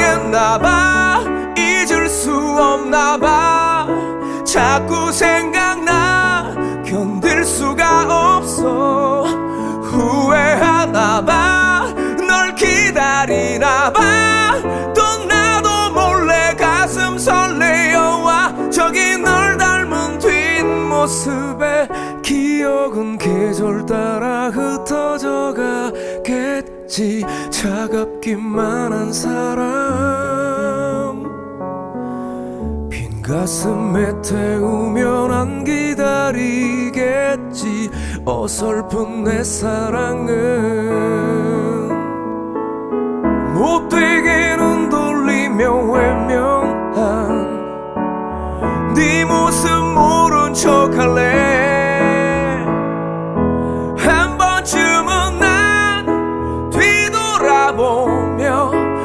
사랑했나봐 잊을 수 없나봐. 자꾸 생각나 견딜 수가 없어. 후회하나봐 널 기다리나봐. 또 나도 몰래 가슴 설레어와 저기 널 닮은 뒷모습에 기억은 계절 따라 흩 어져 가겠지. 차갑기만 한 사람. 빈 가슴에 태우면 안 기다리겠지. 어설픈 내 사랑은 못되게 눈 돌리며 외면 我秒。